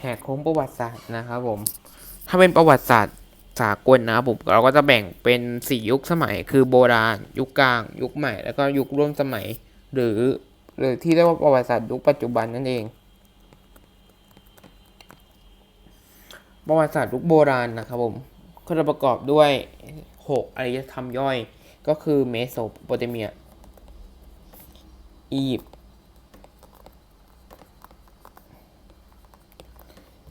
แหกโค้งประวัติศาสตร์นะครับผม ถ้าเป็นประวัติศาสตร์สากลนะครับผมเราก็จะแบ่งเป็นสี่ยุคสมัย คือโบราณ ยุคกลาง ยุคใหม่ แล้วก็ยุคร่วมสมัย หรือหรือที่เรียกว่าประวัติศาสตร์ยุคปัจจุบันนั่นเอง ประวัติศาสตร์ยุคโบราณนะครับผมก็จะประกอบด้วยหกอารยธรรมย่อย ก็คือเมโสโปเตเมีย อียิปต์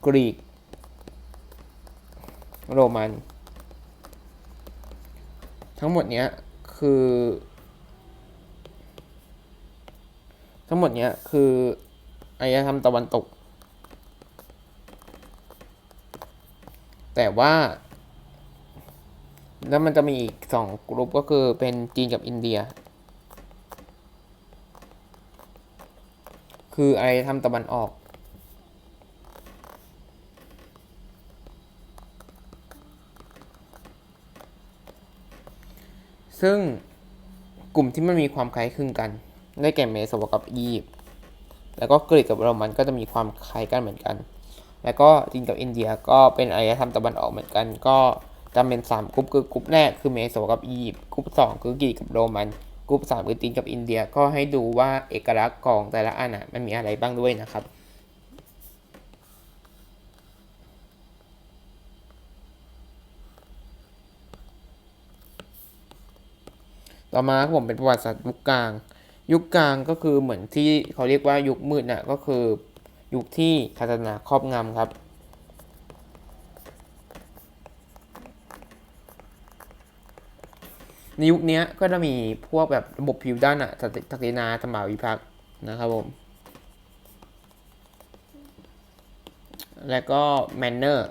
กรีก โรมัน ทั้งหมดเนี้ยคือ ทั้งหมดเนี้ยคืออารยธรรมตะวันตก แต่ว่า แล้วมันจะมีอีกสองกลุ่มก็คือเป็นจีนกับอินเดีย คืออารยธรรมตะวันออก ซึ่งกลุ่มที่มันมีความคล้ายคลึงกัน ได้แก่เมโสกับอียิปต์แล้วก็กรีกกับโรมันก็จะมีความคล้ายกันเหมือนกัน แล้วก็จีนกับอินเดียก็เป็นอารยธรรมตะวันออกเหมือนกัน ก็จะเป็นสามกลุ่มคือกลุ่มแรกคือเมโสกับอียิปต์กลุ่มสองคือกรีกกับโรมันกลุ่มสามคือจีนกับอินเดียก็ให้ดูว่าเอกลักษณ์ของแต่ละอันน่ะมันมีอะไรบ้างด้วยนะครับ ต่อมาผมเป็นประวัติศาสตร์ยุคกลาง ยุคกลางก็คือเหมือนที่เขาเรียกว่ายุคมืดน่ะก็คือยุคที่ศาสนาครอบงำครับในยุคนี้ก็จะมีพวกแบบระบบผิวด้านอะศักดินาสมาวิภักษ์นะครับผม แล้วก็แมนเนอร์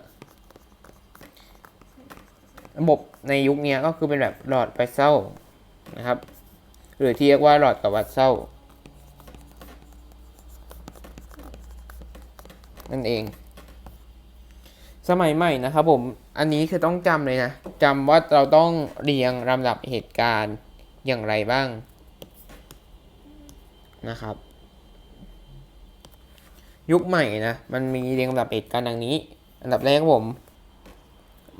ระบบในยุคนี้ก็คือเป็นแบบหลอดไฟเซล นะครับ หรือที่เรียกว่าหลอดกับวัดเซลนั่นเอง สมัยใหม่นะครับผม อันนี้คือต้องจำเลยนะจำว่าเราต้องเรียงลำดับเหตุการณ์อย่างไรบ้างนะครับ ยุคใหม่นะ มันมีเรียงลำดับเหตุการณ์ดังนี้ อันดับแรกครับผม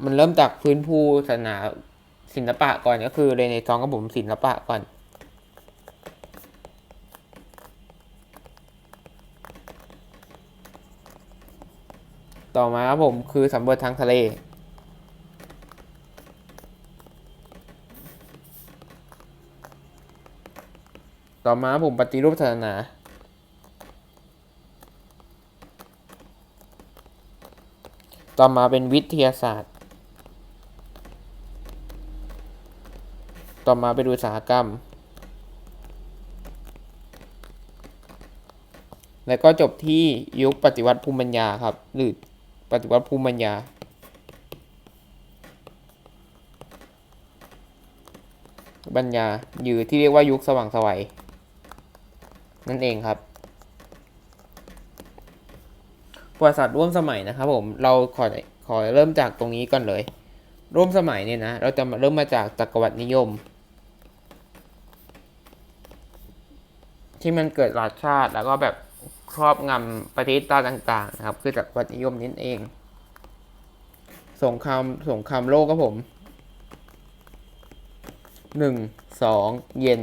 มันเริ่มจากพื้นภูศาสนา ศิลปะก่อนก็คือเรเนซองส์ครับผมศิลปะก่อน ต่อมาครับผมคือสำรวจทางทะเลต่อมาครับผมปฏิรูปศาสนา ต่อมาเป็นวิทยาศาสตร์ ต่อมาเป็นอุตสาหกรรม แล้วก็จบที่ยุคปฏิวัติภูมิปัญญาครับ หรือปฏิวัติภูมิปัญญา ปัญญาอยู่ที่เรียกว่ายุคสว่างไสวัยนั่นเองครับประวัติศาสตร์ร่วมสมัยนะครับผมเราขอขอเริ่มจากตรงนี้ก่อนเลย ร่วมสมัยเนี่ยนะ เราจะมาเริ่มมาจากจักรวรรดินิยม ที่มันเกิดราชาติ แล้วก็แบบครอบงำประเทศต่างๆนะครับ คือจักวรรดินิยมนั่นเอง สงครามสงครามโลกครับผมหนึ่งสองเย็น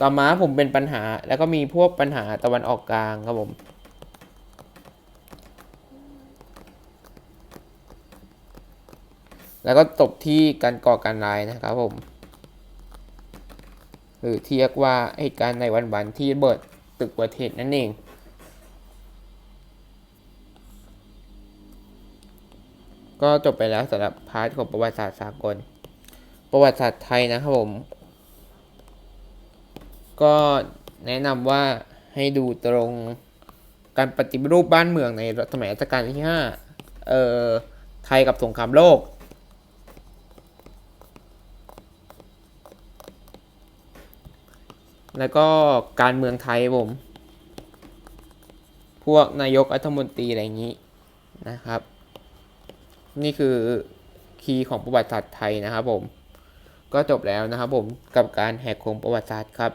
ต่อมาผมเป็นปัญหา แล้วก็มีพวกปัญหาตะวันออกกลางครับผมแล้วก็จบที่การก่อการร้ายนะครับผม หรือที่เรียกว่าเหตุการณ์ในวันวันที่เบิดตึกประเทศนั่นเอง ก็จบไปแล้วสำหรับพาร์ทของประวัติศาสตร์สากล ประวัติศาสตร์ไทยนะครับผม ก็แนะนำว่าให้ดูตรงการปฏิรูปบ้านเมืองในสมัยรัชกาลที่ 5 เอ่อ ไทยกับสงครามโลก แล้วก็การเมืองไทยผม พวกนายกรัฐมนตรีอะไรอย่างนี้นะครับ นี่คือคีย์ของประวัติศาสตร์ไทยนะครับผม ก็จบแล้วนะครับผมกับการแหกโค้งประวัติศาสตร์ครับ